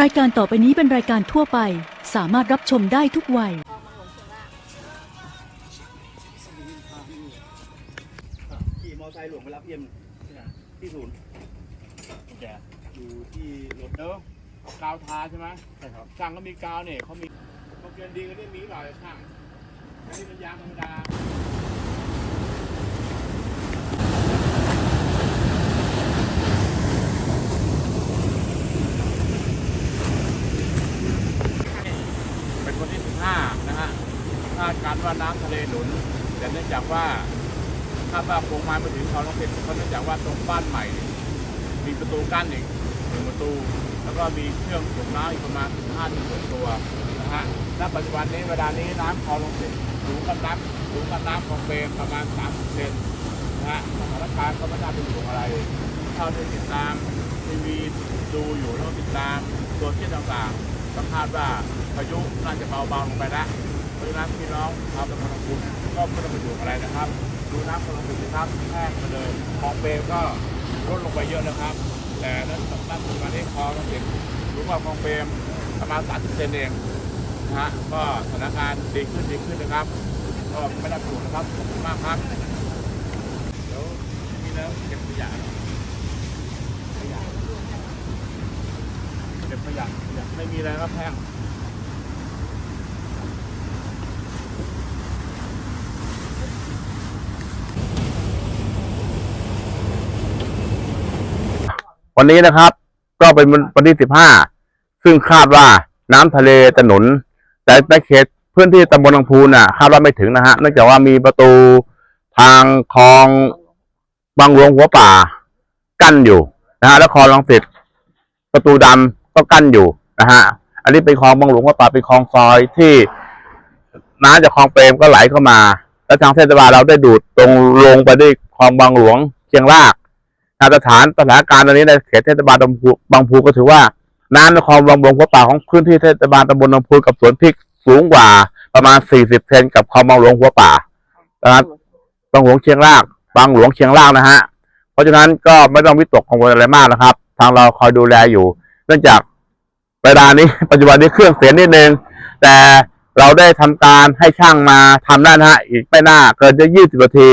รายการต่อไปนี้เป็นรายการทั่วไป สามารถรับชมได้ทุกวัย ขี่มอเตอร์ไซค์หลวงไปรับเอ็มที่ศูนย์แกอยู่ที่รถเดี๋ยวกาวทาใช่ไหมใช่ครับช่างก็มีกาวเนี่ยเขามีโรงเรียนดีก็ได้มีหน่อยช่างอันนี้เป็นยางธรรมดา เป็นวันที่ 15 นะฮะคาดการว่าน้ำทะเลหนุน แต่เนื่องจากว่าคาว่าโครงไม้มาถึงเขาต้องเป็นเพราะเนื่องจากว่าตรงบ้านใหม่ มีประตูกั้นอีกหนึ่งประตู แล้วก็มีเครื่องสูบน้ำอีกประมาณ15ถึง6ตัวนะฮะณปัจจุบันนี้เวลานี้น้ำคลองลงเสร็จสูงกับน้ำสูงกับน้ำของเปรมประมาณ30เซนนะฮะสถานการณ์ก็ไม่น่าเป็นห่วงอะไรเท่าที่ติดตามทีวีดูอยู่แล้วติดตามตัวเชี่ยต่างๆก็คาดว่าพายุน่าจะเบาบางลงไปแล้ว เพราะฉะนั้นพี่น้องชาวตะบนของคุณก็ไม่ต้องเป็นห่วงอะไรนะครับ ดูน้ำคลองลงสิครับแห้งไปเลยคลองเปรมก็ลดลงไปเยอะนะครับ แต่นั้นสำหรับปัจจุบันนี้คลองลงรู้ว่าคลองเปรมประมาณ30เซนเองนะฮะก็สถานการณ์ดีขึ้นดีขึ้นนะครับก็ไม่ต้องห่วงนะครับขอบคุณมากครับเดี๋ยวมีแล้วเก็บขยะขยะเก็บขยะขยะไม่มีอะไรครับแห้ง วันนี้นะครับ ก็เป็นวันที่สิบห้าซึ่งคาดว่าน้ำทะเลจะหนุน แต่ในเขตพื้นที่ตำบลลำพูนน่ะคาดว่าไม่ถึงนะฮะเนื่องจากว่ามีประตูทางคลองบางหลวงหัวป่า กั้นอยู่นะฮะแล้วคลองลังสิตประตูดำก็กั้นอยู่นะฮะอันนี้เป็นคลองบางหลวงหัวป่าเป็นคลองซอยที่น้ำจากคลองเปรมก็ไหลเข้ามา แล้วทางเทศบาลเราได้ดูดตรงลงไปด้วยคลองบางหลวงเชียงราก มาตรฐานสถานการณ์ตอนนี้ในเขตเทศบาลบางพูบางพูก็ถือว่า น้ำในคลองบางหลวงหัวป่าของพื้นที่เทศบาลตำบลบางพูกับสวนพริกสูงกว่าประมาณ 40 เซนกับคลองบางหลวงหัวป่านะครับบางหลวงเชียงรากบางหลวงเชียงรากนะฮะ เพราะฉะนั้นก็ไม่ต้องวิตกกังวลอะไรมากนะครับ ทางเราคอยดูแลอยู่ เนื่องจากเวลานี้ปัจจุบันนี้เครื่องเสียนิดนึงแต่เราได้ทำการให้ช่างมาทำได้นะฮะอีกไม่น่าเกินจะ20นาที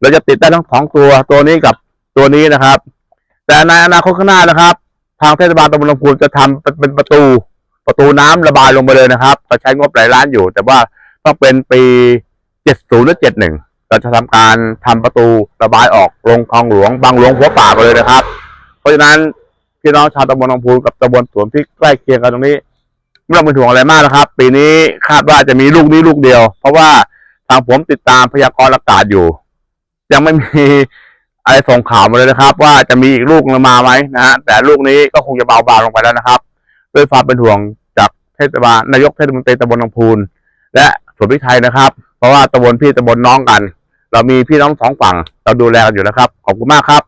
เราจะติดได้ทั้งสองตัวตัวนี้กับ ตัวนี้นะครับ แต่ในอนาคตข้างหน้านะครับ ทางเทศบาลตำบลลำพูนจะทำเป็นเป็นประตู ประตูน้ำระบายลงไปเลยนะครับก็ใช้งบหลายล้านอยู่ แต่ว่าต้องเป็นปี70หรือ71เราจะทำการทำประตูระบายออกลงคลองหลวงบางหลวงหัวป่าไปเลยนะครับ เพราะฉะนั้นพี่น้องชาวตำบลลำพูนกับตำบลสวนพริกใกล้เคียงกันตรงนี้ไม่ต้องเป็นห่วงอะไรมากนะครับ ปีนี้คาดว่าจะมีลูกนี้ลูกเดียว เพราะว่าทางผมติดตามพยากรณ์อากาศอยู่ ยังไม่มี อะไรส่งข่าวมาเลยนะครับ ว่าจะมีอีกลูกมาไหมนะฮะแต่ลูกนี้ก็คงจะเบาบางลงไปแล้วนะครับ ด้วยความเป็นห่วงจากเทศบาลนายกเทศมนตรีตำบลลำพูน และสวนพริกไทยนะครับ เพราะว่าตำบลพี่ตำบลน้องกัน เรามีพี่น้องสองฝั่งเราดูแลกันอยู่แล้วครับขอบคุณมากครับ